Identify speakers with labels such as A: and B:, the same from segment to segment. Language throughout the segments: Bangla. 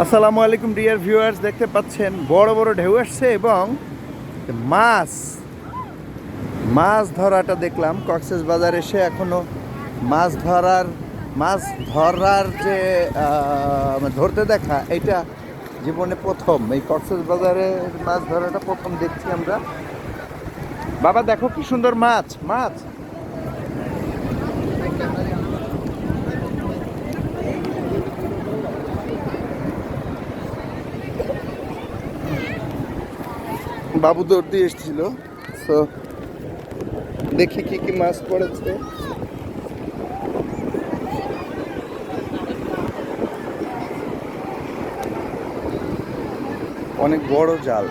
A: আসসালামু আলাইকুম ডিয়ার ভিউয়ার্স দেখতে পাচ্ছেন বড় বড় ঢেউ আসছে এবং মাছ মাছ ধরাটা দেখলাম। কক্সেস বাজার এসে এখনও মাছ ধরার মাছ ধরার যে ধরতে দেখা, এটা জীবনে প্রথম। এই কক্সেস বাজারে মাছ ধরাটা প্রথম দেখছি আমরা। বাবা, দেখো কি সুন্দর মাছ মাছ। বাবু দৌড় দিয়ে এসেছিল। তো দেখি কি কি মাছ পড়েছে। অনেক বড় জাল।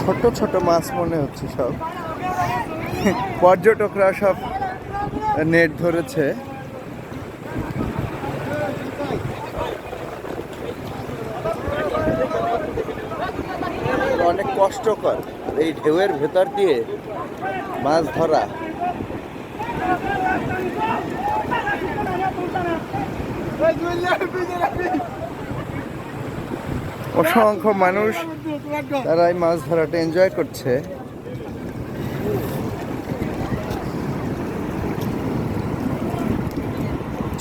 A: ছোট ছোট মাছ মনে হচ্ছে সব। পর্যটকরা সব নেট ধরেছে। অনেক কষ্টকর এই ঢেউয়ের ভেতর দিয়ে মাছ ধরা। অসংখ্য মানুষ তারা এই মাছ ধরাটা এনজয় করছে।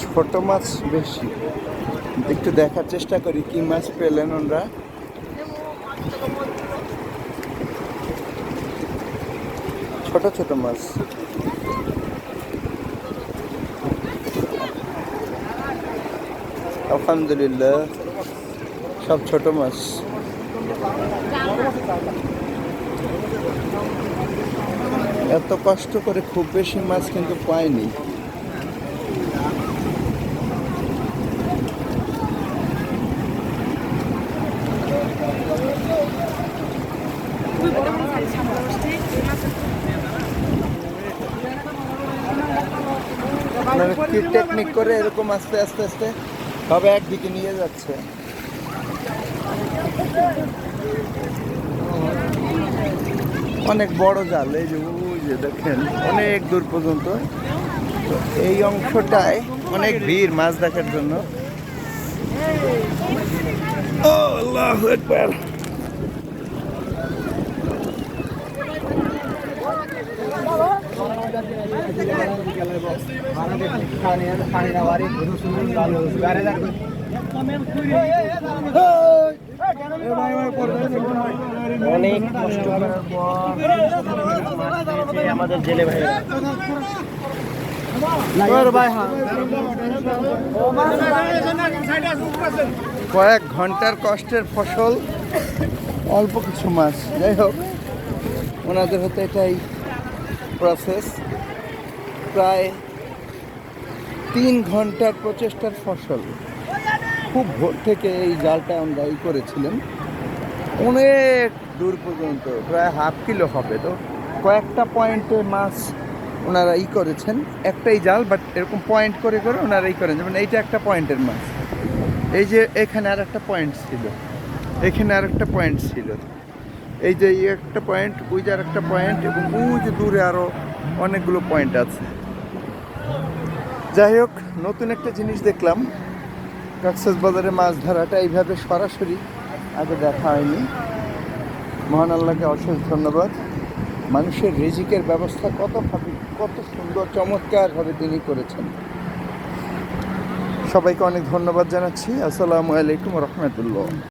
A: ছোট মাছ বেশি। একটু দেখার চেষ্টা করি কি মাছ পেলেন ওনারা ছোট ছোট মাছ। আলহামদুলিল্লাহ। সব ছোট মাছ। এত কষ্ট করে খুব বেশি মাছ কিন্তু পাইনি। কি টেকনিক করে এরকম আস্তে আস্তে আস্তে সব একদিকে নিয়ে যাচ্ছে? অনেক বড় জাল এই যে ওই যে দেখেন অনেক দূর পর্যন্ত এই অংশটায় অনেক ভিড় মাছ দেখার জন্য
B: অনেক কষ্ট করার পর আমাদের জেলে ভাইরা
A: কয়েক ঘণ্টার কষ্টের ফসল, অল্প কিছু মাছ। যাই হোক, ওনাদের হতে এটাই প্রসেস প্রায় তিন ঘণ্টার প্রচেষ্টার ফসল। খুব ভোর থেকে এই জালটা আমরা ই করেছিলাম। অনেক দূর পর্যন্ত, প্রায় হাফ কিলো হবে তো। কয়েকটা পয়েন্টে মাছ ওনারা ই করেছেন। একটাই জাল বাট এরকম পয়েন্ট করে করে ওনারা ই করেন। যেমন এইটা একটা পয়েন্টের মাছ। এই যে এখানে আর একটা পয়েন্ট ছিল। এখানে আর একটা পয়েন্ট ছিল। এই যে এই একটা পয়েন্ট ওই যে আর একটা পয়েন্ট এবং ওই যে দূরে আরও অনেকগুলো পয়েন্ট আছে। যাই হোক, নতুন একটা জিনিস দেখলাম। কক্সেস বাজারে মাছ ধরাটা এইভাবে সরাসরি আগে দেখা হয়নি। মহান আল্লাহকে অশেষ ধন্যবাদ। মানুষের রিজিকের ব্যবস্থা কতভাবে কত সুন্দর, চমৎকারভাবে তিনি করেছেন। সবাইকে অনেক ধন্যবাদ জানাচ্ছি। আসসালামু আলাইকুম রহমতুল্লাহ।